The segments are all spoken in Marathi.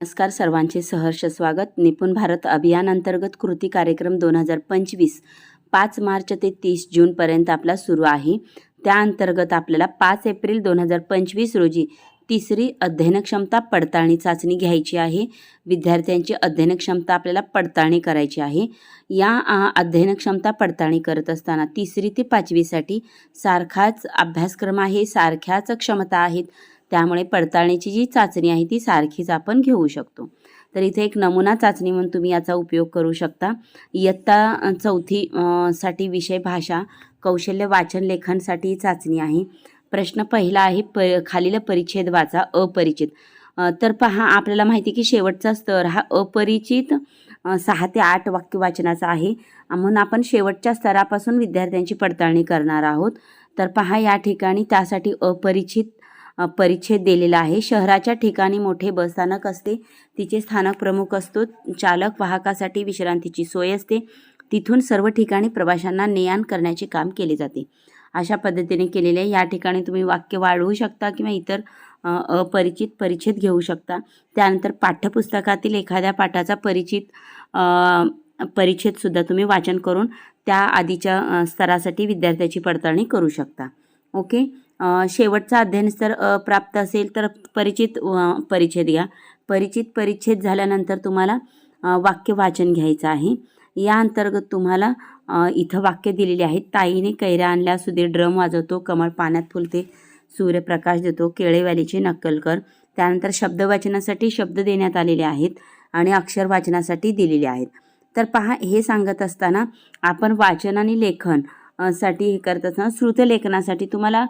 नमस्कार सर्वांचे सहर्ष स्वागत. निपुण भारत अभियान अंतर्गत कृती कार्यक्रम दोन हजार पंचवीस पाच मार्च ते तीस जूनपर्यंत आपला सुरू आहे. त्या अंतर्गत आपल्याला पाच एप्रिल दोन हजार पंचवीस रोजी तिसरी अध्ययनक्षमता पडताळणी चाचणी घ्यायची आहे. विद्यार्थ्यांची अध्ययनक्षमता आपल्याला पडताळणी करायची आहे. या अध्ययनक्षमता पडताळणी करत असताना तिसरी ते पाचवीसाठी सारखाच अभ्यासक्रम आहे सारख्याच क्षमता आहेत. त्यामुळे पडताळणीची जी चाचणी आहे ती सारखीच आपण घेऊ शकतो. तर इथे एक नमुना चाचणी म्हणून तुम्ही याचा उपयोग करू शकता. इयत्ता चौथी साठी विषय भाषा कौशल्य वाचन लेखनसाठी ही चाचणी आहे. प्रश्न पहिला आहे प खालील परिच्छेद वाचा अपरिचित. तर पहा आपल्याला माहिती आहे की शेवटचा स्तर हा अपरिचित सहा ते आठ वाक्य वाचनाचा आहे. म्हणून आपण शेवटच्या स्तरापासून विद्यार्थ्यांची पडताळणी करणार आहोत. तर पहा या ठिकाणी त्यासाठी अपरिचित परिच्छेद दिलेला आहे. शहराच्या ठिकाणी मोठे बसस्थानक असते. तिचे स्थानक प्रमुख असतो. चालक वाहकासाठी विश्रांतीची सोय असते. तिथून सर्व ठिकाणी प्रवाशांना ने आण करण्याचे काम केले जाते. अशा पद्धतीने केलेले आहे. या ठिकाणी तुम्ही वाक्य वाढवू शकता किंवा इतर अपरिचित परिच्छेद घेऊ शकता. त्यानंतर पाठ्यपुस्तकातील एखाद्या पाठाचा परिचित परिच्छेदसुद्धा तुम्ही वाचन करून त्या आधीच्या स्तरासाठी विद्यार्थ्याची पडताळणी करू शकता. ओके? शेवटचा अध्ययनस्तर प्राप्त असेल तर परिचित परिच्छेद घ्या. परिचित परिच्छेद झाल्यानंतर तुम्हाला वाक्य वाचन घ्यायचं आहे. या अंतर्गत तुम्हाला इथं वाक्य दिलेली आहेत. ताईने कैऱ्या आणल्या सुधीर ड्रम वाजवतो कमळ पाण्यात फुलते सूर्यप्रकाश देतो केळेवालीची नक्कल कर. त्यानंतर शब्द वाचनासाठी शब्द देण्यात आलेले आहेत आणि अक्षर वाचनासाठी दिलेले आहेत. तर पहा हे सांगत असताना आपण वाचन आणि लेखन साठी हे करत असताना श्रुतलेखनासाठी तुम्हाला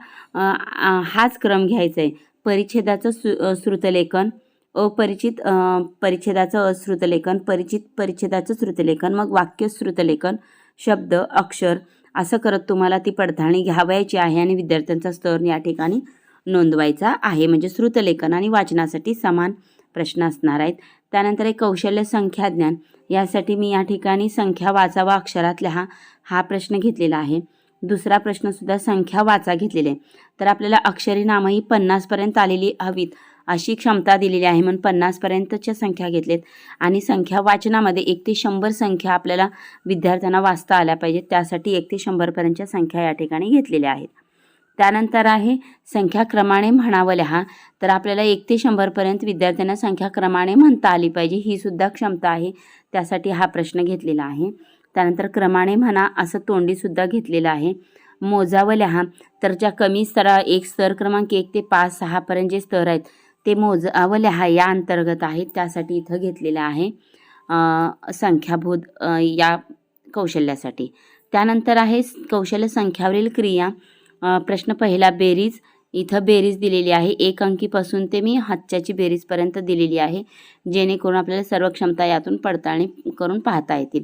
हाच क्रम घ्यायचा आहे. परिच्छेदाचं सु श्रुतलेखन अपरिचित परिच्छेदाचं अश्रुतलेखन परिचित परिच्छेदाचं श्रुतलेखन मग वाक्य श्रुतलेखन शब्द अक्षर असं करत तुम्हाला ती पडताळणी घ्यावयाची आहे आणि विद्यार्थ्यांचा स्तर या ठिकाणी नोंदवायचा आहे. म्हणजे श्रुतलेखन आणि वाचनासाठी समान प्रश्न असणार आहेत. त्यानंतर एक कौशल्य संख्या ज्ञान यासाठी मी या ठिकाणी संख्या वाचावा अक्षरात लिहा हा प्रश्न घेतलेला आहे. दुसरा प्रश्नसुद्धा संख्या वाचा घेतलेले. आहे तर आपल्याला अक्षरी नामही पन्नासपर्यंत आलेली हवीत अशी क्षमता दिलेली आहे म्हणून पन्नासपर्यंतच्या संख्या घेतलेत. आणि संख्या वाचनामध्ये एक ते शंभर संख्या आपल्याला विद्यार्थ्यांना वाचता आल्या पाहिजेत. त्यासाठी एक ते शंभरपर्यंतच्या संख्या या ठिकाणी घेतलेल्या आहेत. त्यानंतर आहे संख्या क्रमाने म्हणावं लिहा. तर आपल्याला एक ते शंभरपर्यंत विद्यार्थ्यांना संख्या क्रमाने म्हणता आली पाहिजे. ही सुद्धा क्षमता आहे. त्यासाठी हा प्रश्न घेतलेला आहे. त्यानंतर क्रमाने म्हणा असं तोंडीसुद्धा घेतलेलं आहे. मोजावं लिहा तर ज्या कमी स्तरा एक स्तर क्रमांक एक ते पाच सहापर्यंत जे स्तर आहेत ते मोजावं लिहा या अंतर्गत आहेत त्यासाठी इथं घेतलेलं आहे संख्याबोध या कौशल्यासाठी. त्यानंतर आहे कौशल्य संख्यावरील क्रिया. प्रश्न पहिला बेरीज. इथं बेरीज दिलेली आहे. एक अंकीपासून ते मी हातच्याची बेरीजपर्यंत दिलेली आहे. जेणेकरून आपल्याला सर्व क्षमता यातून पडताळणी करून पाहता येतील.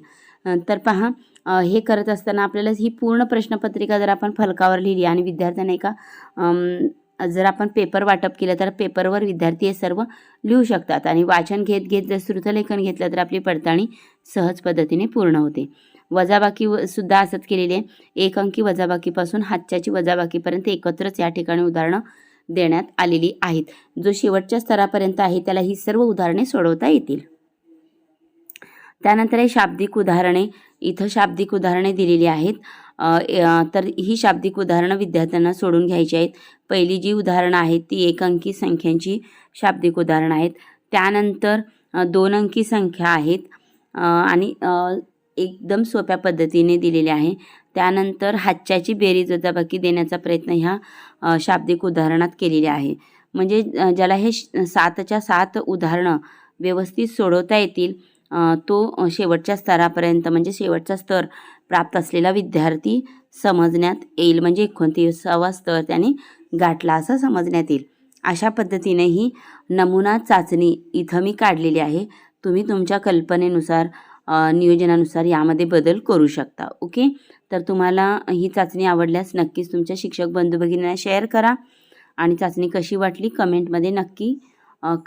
तर पहा हे करत असताना आपल्याला ही पूर्ण प्रश्नपत्रिका जर आपण फलकावर लिहिली आणि विद्यार्थ्यांना एका जर आपण पेपर वाटप केलं तर पेपरवर विद्यार्थी हे सर्व लिहू शकतात. आणि वाचन घेत घेत जर श्रुतलेखन घेतलं तर आपली पडताळणी सहज पद्धतीने पूर्ण होते. वजाबाकी व- सुद्धा असत केलेले. आहे एक अंकी वजाबाकीपासून हातच्याची वजाबाकीपर्यंत एकत्रच या ठिकाणी उदाहरणं देण्यात आलेली आहेत. जो शेवटच्या स्तरापर्यंत आहे त्याला ही सर्व उदाहरणे सोडवता येतील. त्यानंतर आहे शाब्दिक उदाहरणे. इथं शाब्दिक उदाहरणे दिलेली आहेत. तर ही शाब्दिक उदाहरणं विद्यार्थ्यांना सोडून घ्यायची आहेत. पहिली जी उदाहरणं आहेत ती एक अंकी संख्यांची शाब्दिक उदाहरणं आहेत. त्यानंतर दोन अंकी संख्या आहेत. आणि एकदम सोप्या पद्धतीने दिलेले आहे. त्यानंतर हातच्याची बेरीज वजाबाकी देण्याचा प्रयत्न ह्या शाब्दिक उदाहरणात केलेले आहे. म्हणजे ज्याला हे श- सातच्या सात उदाहरणं व्यवस्थित सोडवता येतील तो शेवटच्या स्तरापर्यंत म्हणजे शेवटचा स्तर प्राप्त असलेला विद्यार्थी समजण्यात येईल. म्हणजे एकोणतीसावा स्तर त्याने गाठला असं समजण्यात येईल. अशा पद्धतीने ही नमुना चाचणी इथं मी काढलेली आहे. तुम्ही तुमच्या कल्पनेनुसार नियोजनानुसार यामध्ये बदल करू शकता. ओके? तर तुम्हाला ही चाचणी आवडल्यास नक्कीच तुमच्या शिक्षक बंधू भगिनींना शेअर करा आणि चाचणी कशी वाटली कमेंटमध्ये नक्की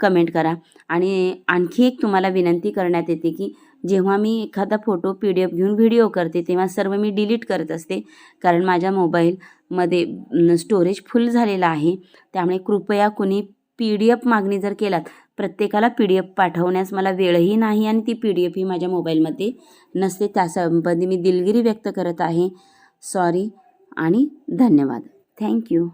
कमेंट करा. आणि आणखी एक तुम्हाला विनंती करण्यात येते की जेव्हा मी एखादा फोटो पी डी एफ घेऊन व्हिडिओ करते तेव्हा सर्व मी डिलीट करत असते. कारण माझ्या मोबाईलमध्ये स्टोरेज फुल झालेलं आहे. त्यामुळे कृपया कुणी पी डी एफ मागणी जर केलात प्रत्येकाला पी डी एफ पाठवण्यास मला वेळही नाही आणि ती पी डी एफ ही माझ्या मोबाईलमध्ये नसते. त्यासंबंधी मी दिलगिरी व्यक्त करत आहे. सॉरी आणि धन्यवाद. थँक्यू